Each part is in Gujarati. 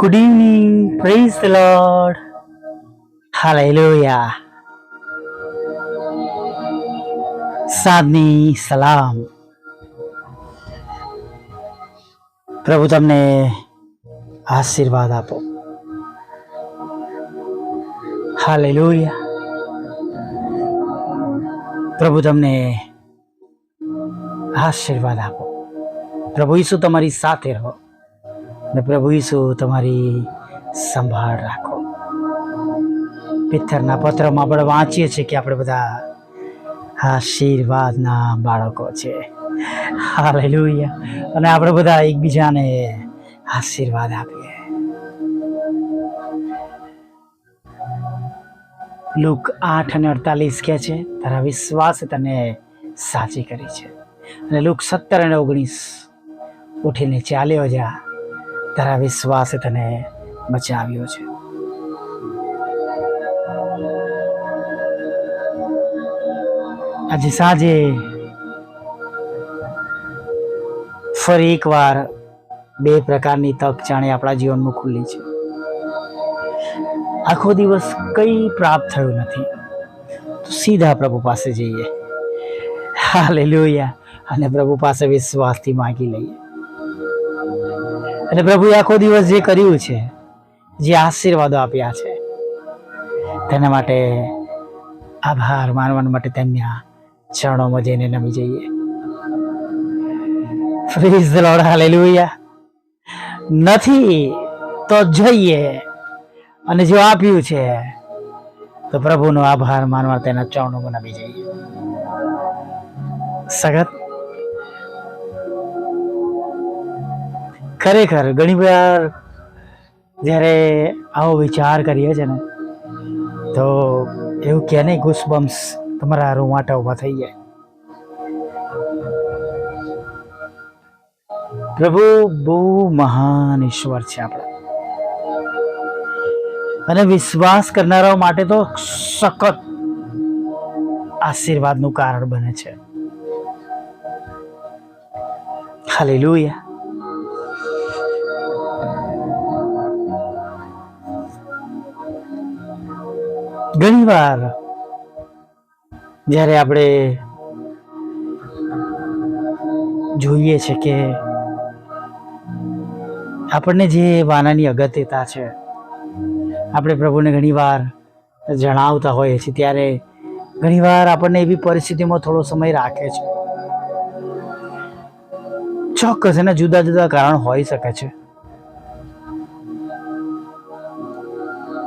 Good evening. Praise the Lord. Hallelujah. સાદની સલામ પ્રભુ તમને આશીર્વાદ આપો હાલેલુયા પ્રભુ તમને આશીર્વાદ આપો પ્રભુ ઈસુ તમારી સાથે રહો ને પ્રભુ ઈસુ તમારી સંભાળ રાખો. પિત્તરના પત્રમાં આપણે વાંચીએ છીએ કે આપણે બધા આશીર્વાદના બાળકો છે. હાલેલુયા. અને આપણે બધા એકબીજાને આશીર્વાદ આપીએ. લુક આઠ અને અડતાલીસ કહે છે, તારા વિશ્વાસ તને સાચી કરી છે. અને લુક સત્તર અને ઓગણીસ ઉઠીને ચાલ્યો જા. તારા વિશ્વાસે તને બચાવ્યો છે. આજે સાંજે ફરી એકવાર બે પ્રકારની તક જાણે આપણા જીવનમાં ખુલ્લી છે. આખો દિવસ કંઈ પ્રાપ્ત થયું નથી. તો સીધા પ્રભુ પાસે જઈએ. હા લે અને પ્રભુ પાસે વિશ્વાસથી માગી લઈએ. અને પ્રભુએ આખો દિવસ જે કર્યું છે, જે આશીર્વાદો આપ્યા છે, તેના માટે આભાર માનવા માટે તેમના ચરણોમાં જઈને નમી જઈએ. પ્રેઝ ધ લોર્ડ હાલેલુયા નથી તો જઈએ. અને જો આપ્યું છે, તો પ્રભુનો આભાર માનવા તેના ચરણોમાં નમી જઈએ. સગત ખરેખર ઘણી વાર જ્યારે આવો વિચાર કરીએ છે ને, તો એવું કે નહીં ગુસબમ્સ તમારા રૂમાટા ઊભા થઈ જાય. પ્રભુ બહુ મહાન ઈશ્વર છે આપણે. અને વિશ્વાસ કરનારાઓ માટે તો સખત આશીર્વાદનું કારણ બને છે. હાલેલુયા. ઘણી વાર જ્યારે આપણે જોઈએ છે કે આપણને જે વાનાની અગત્યતા છે, આપણે પ્રભુને ઘણીવાર જણાવતા હોઈએ છીએ, ત્યારે ઘણીવાર આપણને એવી પરિસ્થિતિમાં થોડો સમય રાખે છે. ચોક્કસ એના જુદા જુદા કારણ હોઈ શકે છે.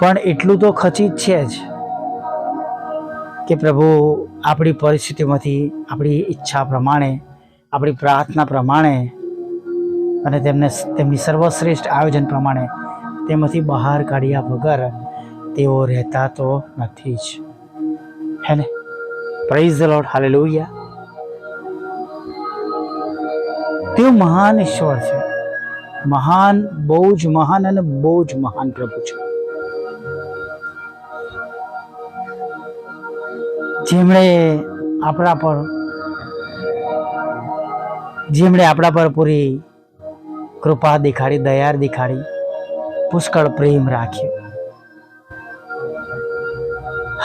પણ એટલું તો ખચિત છે જ. કે પ્રભુ, આપણી પરિસ્થિતિમાંથી, આપણી ઈચ્છા પ્રમાણે, આપણી પ્રાર્થના પ્રમાણે અને તેમને તેમની સર્વશ્રેષ્ઠ આયોજન પ્રમાણે તેમાંથી બહાર કાઢ્યા વગર તેઓ રહેતા તો નથી જ. હે ને? પ્રાઇઝ ધ લોર્ડ હાલેલુયા તેઓ મહાન ઈશ્વર છે. મહાન, બહુ જ મહાન અને બહુ જ મહાન પ્રભુ છે. જેમણે આપણા પર, જેમણે આપણા પર પૂરી કૃપા દેખાડી, દયાર દેખાડી, પુષ્કળ પ્રેમ રાખ્યો.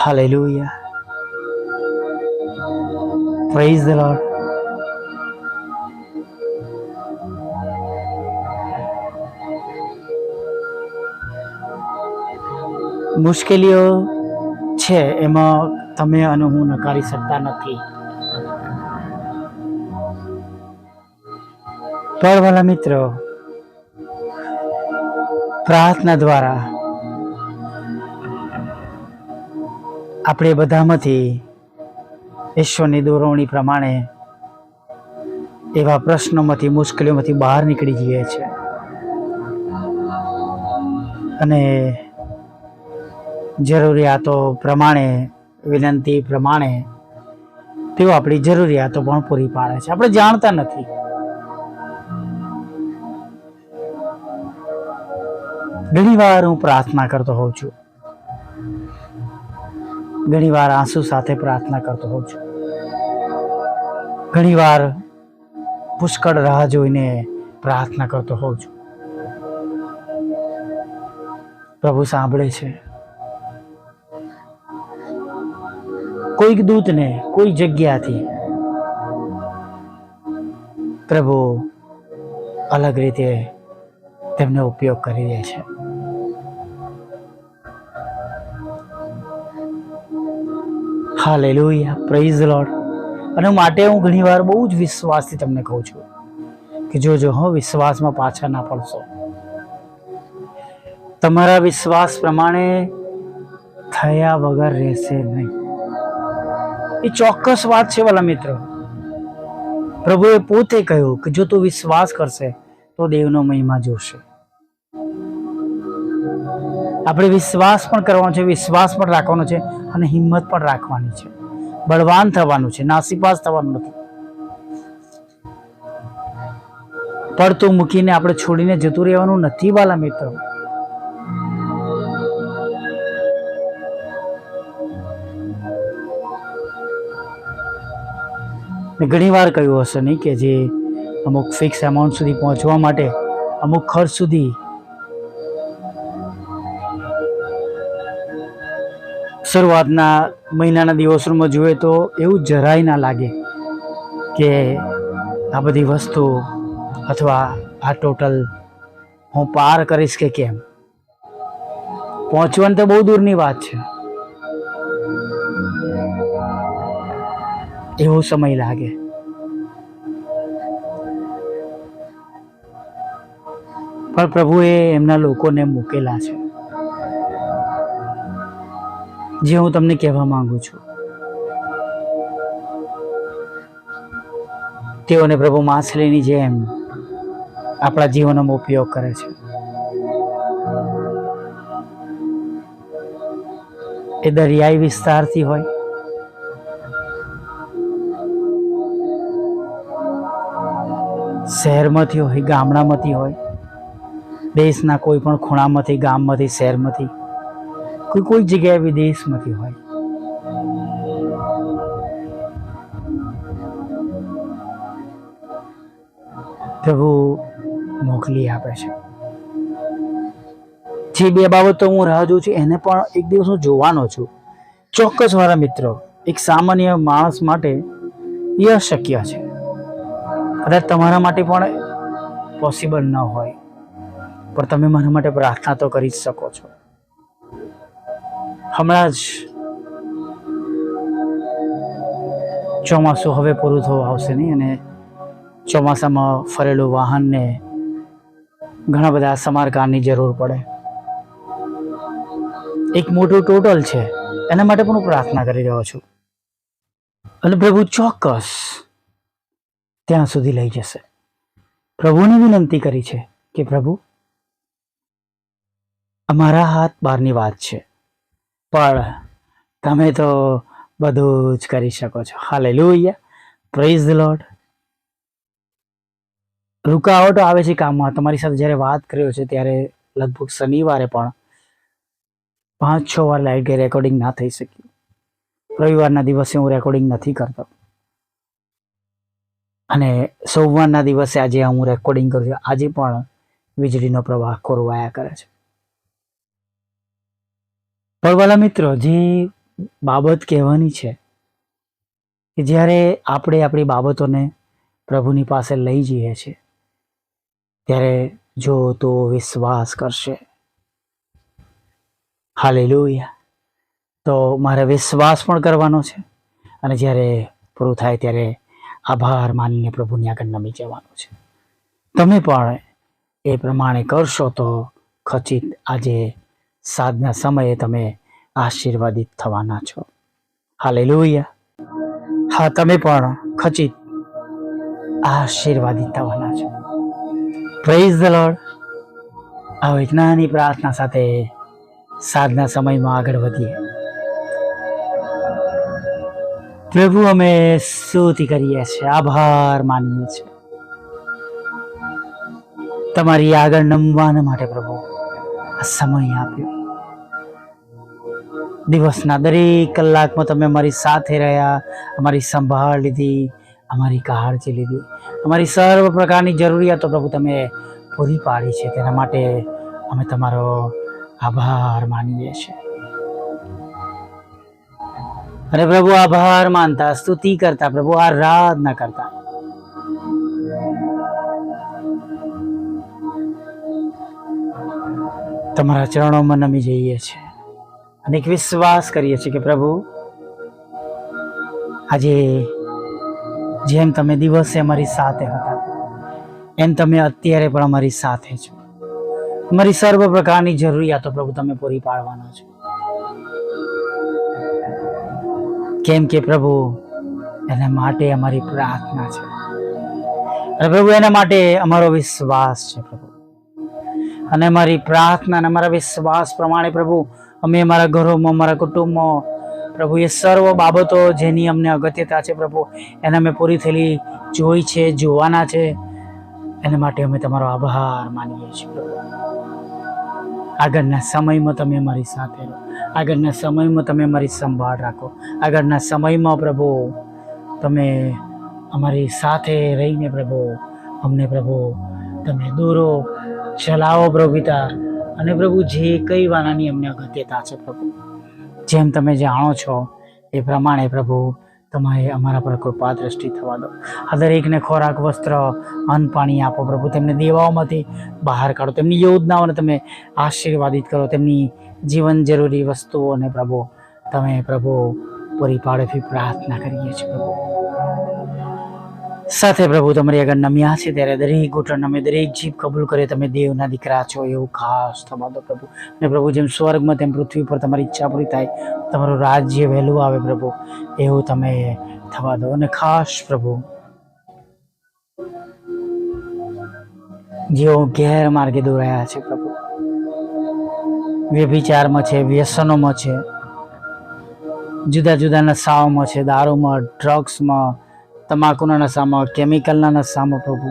હાલેલુયા પ્રેઝ ધ મુશ્કેલીઓ છે, એમાં તમે અને હું નકારી શકતા નથી. પરવાલા મિત્રો, પ્રાર્થના દ્વારા આપણે બધામાંથી ઈશ્વરની દોરવણી પ્રમાણે એવા પ્રશ્નોમાંથી, મુશ્કેલીઓમાંથી બહાર નીકળી જઈએ છીએ અને જરૂરિયાતો પ્રમાણે વિનંતી પ્રમાણે તેઓ આપણી જરૂરિયાતો પણ પૂરી પાડે છે. આપણે જાણતા નથી. ઘણી વાર હું પ્રાર્થના કરતો હોઉં છું. ઘણી વાર આંસુ સાથે પ્રાર્થના કરતો હોઉં છું. ઘણી વાર પુષ્કળ રાહ જોઈને પ્રાર્થના કરતો હોઉં છું. પ્રભુ સાંભળે છે. કોઈક દૂતને કોઈ જગ્યાથી. પ્રભુ અલગ રીતે તેમનો ઉપયોગ કરી દે છે. Hallelujah, praise lord. અને માટે હું ઘણીવાર બહુ જ વિશ્વાસથી તમને કહું છું કે જો જો, હો, વિશ્વાસમાં પાછા ના પડશો. તમારા વિશ્વાસ પ્રમાણે થયા વગર રહેશે નહીં. એ ચોક્કસ વાત છે વાલા મિત્રો. પ્રભુએ પોતે કહ્યું કે જો તું વિશ્વાસ કરશે, તો દેવનો મહિમા જોશે. આપણે વિશ્વાસ પણ કરવાનો છે, વિશ્વાસ પણ રાખવાનો છે અને હિંમત પણ રાખવાની છે. બળવાન થવાનું છે, નાસીપાસ થવાનું નથી. પડતું મૂકીને આપણે છોડીને જતું રહેવાનું નથી વાલા મિત્રો. મેં ઘણી વાર કહ્યું હશે નહીં કે જે અમુક ફિક્સ અમાઉન્ટ સુધી પહોંચવા માટે અમુક ખર્ચ સુધી શરૂઆતના મહિનાના દિવસોમાં જોઈએ તો એવું જરાય ના લાગે કે આ બધી વસ્તુ અથવા આ ટોટલ હું પાર કરીશ કે કેમ? પહોંચવાની તો બહુ દૂરની વાત છે. એવો સમય લાગે. પણ પ્રભુએ એમના લોકોને મૂકેલા છે. જે હું તમને કહેવા માંગુ છું. તેઓને પ્રભુ માછલીની જેમ આપણા જીવનમાં ઉપયોગ કરે છે. એ દરિયાઈ વિસ્તારથી હોય શહેરમાંથી હોય, ગામડામાંથી હોય, દેશના કોઈ પણ ખૂણામાંથી, ગામમાંથી, શહેરમાંથી, કોઈ કોઈ જગ્યાએ વિદેશમાંથી હોય. પ્રભુ મોકલી આપે છે. જે બે બાબતો હું રાહ જોઉં છું, એને પણ એક દિવસ હું જોવાનો છું. ચોક્કસ મારા મિત્રો, એક સામાન્ય માણસ માટે એ અશક્ય છે. કદાચ તમારા માટે પણ પોસિબલ ન હોય. પણ તમે મારા માટે પ્રાર્થના તો કરી જ શકો છો. હમણાં જ ચોમાસું હવે પૂરું થવું આવશે નહીં અને ચોમાસામાં ફરેલું વાહનને ઘણા બધા સમારકામની જરૂર પડે. એક મોટું ટોટલ છે. એના માટે પણ હું પ્રાર્થના કરી રહ્યો છું. અને પ્રભુ ચોક્કસ ત્યાં સુધી લઈ જશે. પ્રભુને વિનંતી કરી છે કે પ્રભુ, અમારા હાથ બહારની વાત છે, પણ તમે તો બધું જ કરી શકો છો. Hallelujah praise the lord રૂકાવટો આવે છે કામમાં. તમારી સાથે જ્યારે વાત કર્યો છે ત્યારે લગભગ શનિવારે પણ પાંચ છ વાર લાઈટ રેકોર્ડિંગ ના થઈ શકી. રવિવારના દિવસે હું રેકોર્ડિંગ નથી કરતો. અને સોમવારના દિવસે આજે હું રેકોર્ડિંગ કરું છું. આજે પણ વીજળીનો પ્રવાહ ખોરવાયા કરે છે. પડવાલા મિત્રો, જે બાબત કહેવાની છે કે જ્યારે આપણે આપણી બાબતોને પ્રભુની પાસે લઈ જઈએ છીએ, ત્યારે જો તો વિશ્વાસ કરશે. હાલેલુયા. તો મારે વિશ્વાસ પણ કરવાનો છે અને જ્યારે પૂરું થાય ત્યારે આભાર માનીને પ્રભુની આગળ નમી જવાનું છે. તમે પણ એ પ્રમાણે કરશો તો ખચિત આજે સાધના સમયે તમે આશીર્વાદિત થવાના છો. હાલેલુયા. હા, તમે પણ ખચિત આશીર્વાદિત થવાના છો. પ્રેઝ ધ લોર્ડ આ નાની પ્રાર્થના સાથે સાધના સમયમાં આગળ વધીએ. પ્રભુ, અમે સ્તુતિ કરીએ છીએ. આભાર માનીએ છીએ. તમારી આગળ નમવાના માટે પ્રભુ, આ સમય આપ્યો. દિવસના દરેક કલાકમાં તમે અમારી સાથે રહ્યા, અમારી સંભાળ લીધી, અમારી કાળજી લીધી. અમારી સર્વ પ્રકારની જરૂરિયાતો પ્રભુ તમે પૂરી પાડી છે. તેના માટે અમે તમારો આભાર માનીએ છીએ. અને પ્રભુ આભાર માનતા, સ્તુતિ કરતા, પ્રભુ આરાધના કરતા. તમારા ચરણોમાં નમી જઈએ છીએ અને એક વિશ્વાસ કરીએ છીએ કે પ્રભુ, આજે જેમ તમે દિવસે અમારી સાથે હતા, એમ તમે અત્યારે પણ અમારી સાથે છો. અમારી સર્વ પ્રકારની જરૂરિયાતો પ્રભુ તમે પૂરી પાડવાના છો. કેમ કે પ્રભુ, એના માટે અમારી પ્રાર્થના છે. અને પ્રભુ, એના માટે અમારો વિશ્વાસ છે પ્રભુ. અને અમારી પ્રાર્થના અને અમારા વિશ્વાસ પ્રમાણે પ્રભુ, અમે અમારા ઘરોમાં, અમારા કુટુંબમાં, પ્રભુ, એ સર્વ બાબતો જેની અમને અગત્યતા છે પ્રભુ, એને અમે પૂરી થયેલી જોઈ છે, જોવાના છે. એના માટે અમે તમારો આભાર માનીએ છીએ પ્રભુ. આગળના સમયમાં તમે અમારી સાથે રહો. આગળના સમયમાં તમે અમારી સંભાળ રાખો. આગળના સમયમાં પ્રભુ, તમે અમારી સાથે રહીને પ્રભુ, અમને પ્રભુ, તમે દોરો ચલાવો પ્રભુ અને પ્રભુ, જે કઈ વાનાની અમને અગત્યતા છે પ્રભુ, જેમ તમે જાણો છો એ પ્રમાણે પ્રભુ તમારે અમારા પર કૃપા દ્રષ્ટિ થવા દો. આ દરેકને ખોરાક, વસ્ત્ર, અન્ન, પાણી આપો પ્રભુ. તેમને દેવાઓમાંથી બહાર કાઢો. તેમની યોજનાઓને તમે આશીર્વાદિત કરો. તેમની જીવન જરૂરી વસ્તુઓને પ્રભુ, તમે પ્રભુ પૂરી પાડવી પ્રાર્થના કરીએ છીએ પ્રભુ. સાથે પ્રભુ તમારી આગળ નમ્યા છે ત્યારે દરેક ઘૂંટણ અમે, દરેક જીભ કબૂલ કરે તમે દેવના દીકરા છો એવું ખાસ થવા દો પ્રભુ. ને પ્રભુ જેમ સ્વર્ગમાં તેમ પૃથ્વી પર તમારી ઈચ્છા પૂરી થાય, તમારું રાજ્ય વહેલું આવે પ્રભુ. એવું તમે થવા દો. અને ખાસ પ્રભુ, જેઓ ગેરમાર્ગે દોરાયા છે પ્રભુ. વ્યભિચારમાં છે, વ્યસનોમાં છે, જુદા જુદા નશાઓમાં છે, દારૂમાં, ડ્રગ્સમાં તમાકુના નશામાં, કેમિકલના નશામાં પ્રભુ.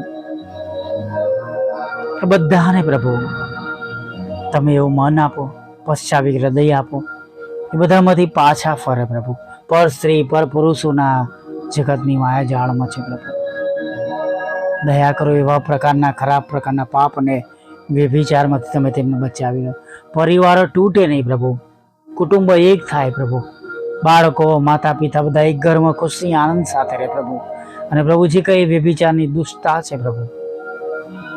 બધાને પ્રભુ, તમે એવું મન આપો પશ્ચાવી હૃદય આપો. એ બધામાંથી પાછા ફરે પ્રભુ. પર સ્ત્રી, પર પુરુષોના જગતની માયા જાળમાં છે પ્રભુ. દયા કરો એવા પ્રકારના, ખરાબ પ્રકારના પાપ અને વ્યભિચારમાંથી તમે તેમને બચાવી લો. પરિવારો તૂટે નહીં પ્રભુ. કુટુંબ એક થાય પ્રભુ. બાળકો માતા પિતા બધા એક ઘરમાં ખુશી આનંદ સાથે રહે પ્રભુ. અને પ્રભુ જે કઈ વ્યભિચારની દુષ્ટતા છે પ્રભુ,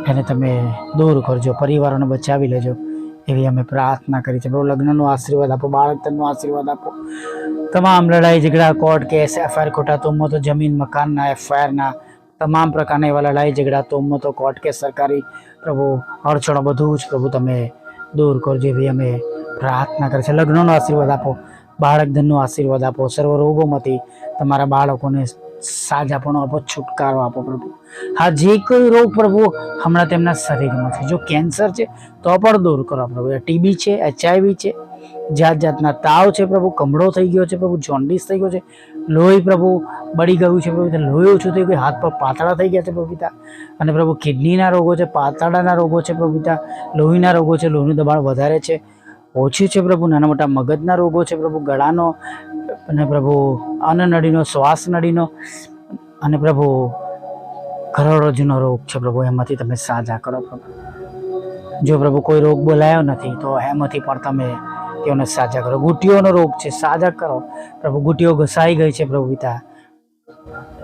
એને તમે દૂર કરજો, પરિવારોને બચાવી લેજો. એવી અમે પ્રાર્થના કરી છે. પ્રભુ, લગ્નનો આશીર્વાદ આપો, બાળકનો આશીર્વાદ આપો. તમામ લડાઈ, ઝઘડા, કોર્ટ કેસ, એફઆઈઆર ખોટા તો જમીન, મકાનના એફઆઈઆરના તમામ પ્રકારના એવા લડાઈ, ઝઘડા તો કોર્ટ કેસ, સરકારી, પ્રભુ, અડચણો બધું જ પ્રભુ તમે દૂર કરજો એવી અમે પ્રાર્થના કરી છે. લગ્નનો આશીર્વાદ આપો. બાળક ધનનો આશીર્વાદ આપો, સર્વ રોગોમાંથી તમારા બાળકોને સાજાપણો આપો, છુટકારો આપો પ્રભુ. હા, જે કોઈ રોગ પ્રભુ હમણાં તેમના શરીરમાં છે. જો કેન્સર છે, તો પણ દૂર કરો પ્રભુ. ટીબી છે એચઆઈવી છે જાત જાતના તાવ છે પ્રભુ, કમળો થઈ ગયો છે પ્રભુ, જોન્ડિસ થઈ ગયો છે, લોહી પ્રભુ બળી ગયું છે પ્રભુ લોહી ઓછું થઈ ગયું, હાથ પર પાતળા થઈ ગયા છે પ્રભુતા અને પ્રભુ કિડનીના રોગો છે, પાતળાના રોગો છે પ્રભુતા લોહીના રોગો છે, લોહીનું દબાણ વધારે છે. ઓછું છે પ્રભુ, નાના મોટા મગજના રોગો છે પ્રભુ, ગળાનો અને પ્રભુ અન્નનળીનો શ્વાસ નળીનો અને પ્રભુ કરોડરજ્જુનો રોગ છે પ્રભુ, એમાંથી તમે સાજા કરો પ્રભુ. જો પ્રભુ કોઈ રોગ બોલાયો નથી, તો એમાંથી પણ તમે તેઓને સાજા કરો. ગુટીઓનો રોગ છે, સાજા કરો. પ્રભુ ગુટીઓ ઘસાઈ ગઈ છે પ્રભુ પિતા.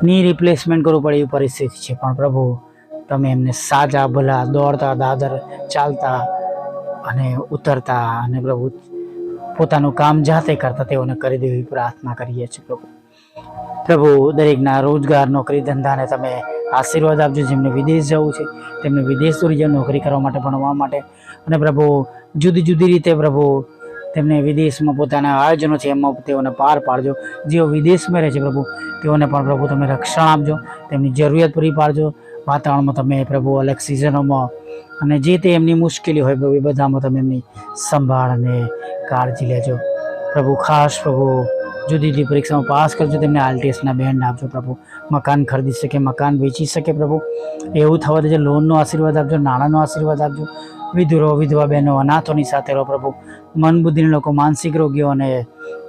ની રિપ્લેસમેન્ટ કરવું પડે એવી પરિસ્થિતિ છે, પણ પ્રભુ, તમે એમને સાજા, ભલા, દોડતા, દાદર, ચાલતા અને ઉતરતા અને પ્રભુ પોતાનું કામ જાતે કરતા તેઓને કરી દેવી પ્રાર્થના કરીએ છીએ પ્રભુ. પ્રભુ, દરેકના રોજગાર, નોકરી, ધંધાને તમે આશીર્વાદ આપજો. જેમને વિદેશ જવું છે, તેમને વિદેશ જવું નોકરી કરવા માટે, ભણવા માટે. અને પ્રભુ, જુદી જુદી રીતે પ્રભુ તેમને વિદેશમાં પોતાના આયોજનો છે, એમાં તેઓને પાર પાડજો. જેઓ વિદેશમાં રહે છે પ્રભુ, તેઓને પણ પ્રભુ તમે રક્ષણ આપજો. તેમની જરૂરિયાત પૂરી પાડજો. વાતાવરણમાં તમે પ્રભુ અલગ સિઝનોમાં અને જે તે એમની મુશ્કેલી હોય પ્રભુ એ બધામાં તમે એમની સંભાળ અને કાળજી લેજો. પ્રભુ, ખાસ પ્રભુ, જુદી જુદી પરીક્ષામાં પાસ કરજો, તેમને આલટીએસના બેન્ડ આપજો પ્રભુ. મકાન ખરીદી શકે, મકાન વેચી શકે પ્રભુ. એવું થવા દેજો, લોનનો આશીર્વાદ આપજો, નાણાંનો આશીર્વાદ આપજો. વિધુરો, વિધવા બહેનો, અનાથોની સાથે રહો પ્રભુ. મન બુદ્ધિના લોકો, માનસિક રોગીઓ અને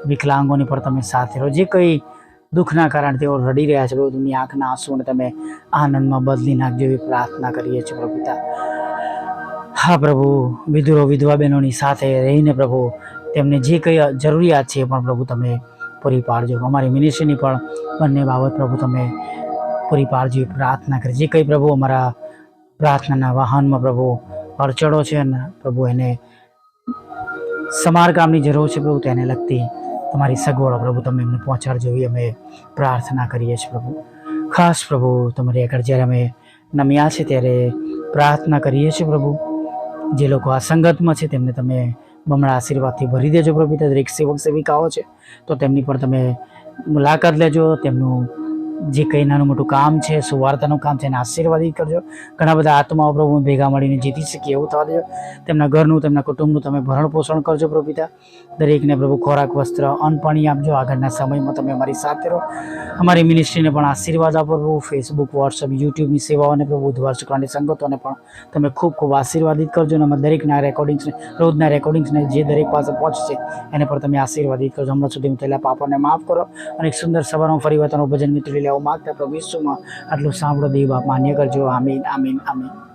વિકલાંગોની પણ તમે સાથે રહો. જે કંઈ દુઃખના કારણે તેઓ રડી રહ્યા છે. પ્રભુ તેમની આંખના આંસુને તમે આનંદમાં બદલી નાખજો એવી પ્રાર્થના કરીએ છીએ પ્રભુ હા પ્રભુ, વિધુરો, વિધવા બહેનોની સાથે રહીને પ્રભુ, તેમને જે કંઈ જરૂરિયાત છે પણ પ્રભુ તમે પૂરી પાડજો. અમારી મિનિસ્ટ્રીની પણ બંને બાબત પ્રભુ તમે પૂરી પાડજો પ્રાર્થના કરી જે કંઈ પ્રભુ અમારા પ્રાર્થનાના વાહનમાં પ્રભુ અડચણો છે અને પ્રભુ એને સમારકામની જરૂર છે પ્રભુ, તેને લગતી તમારી સગવડો પ્રભુ તમે એમને પહોંચાડજો એવી અમે પ્રાર્થના કરીએ છીએ પ્રભુ. ખાસ પ્રભુ તમારી આગળ જ્યારે અમે નમ્યા છે ત્યારે પ્રાર્થના કરીએ છીએ પ્રભુ. જે લોકો આ સંગતમાં છે તેમને તમે બમણા આશીર્વાદથી ભરી દેજો પ્રભુ. દરેક સેવક સેવિકાઓ છે તો તેમની પણ તમે મુલાકાત લેજો, તેમનું જે કંઈ નાનું મોટું કામ છે સુવાર્તાનું કામ છે એને આશીર્વાદિત કરજો. ઘણા બધા આત્માઓ પ્રભુ ભેગા મળીને જીતી શકીએ એવું થવા દેજો. તેમના ઘરનું, તેમના કુટુંબનું તમે ભરણ પોષણ કરજો પ્રભુ પિતા. દરેકને પ્રભુ ખોરાક, વસ્ત્ર, અન્ન, પાણી આપજો. આગળના સમયમાં તમે અમારી સાથે રહો. અમારી મિનિસ્ટ્રીને પણ આશીર્વાદ આપો પ્રભુ. ફેસબુક વોટ્સઅપ યુટ્યુબની સેવાઓને પ્રભુ બુધવાર શુક્રાની સંગતોને પણ તમે ખૂબ ખૂબ આશીર્વાદિત કરજો અને અમારા દરેકના રેકોર્ડિંગ્સને રોજના રેકોર્ડિંગ્સને જે દરેક પાસે પહોંચશે, એને પણ તમે આશીર્વાદિત કરજો. હમણાં સુધી થયેલા પાપોને માફ કરો અને એક સુંદર સવારમાં ફરી વતનનું ભજન મિત્રો માગતા પ્રભુ ઈસુમાં આટલું સાંભળો દેવ માન્ય કરજો. આમીન આમીન આમીન.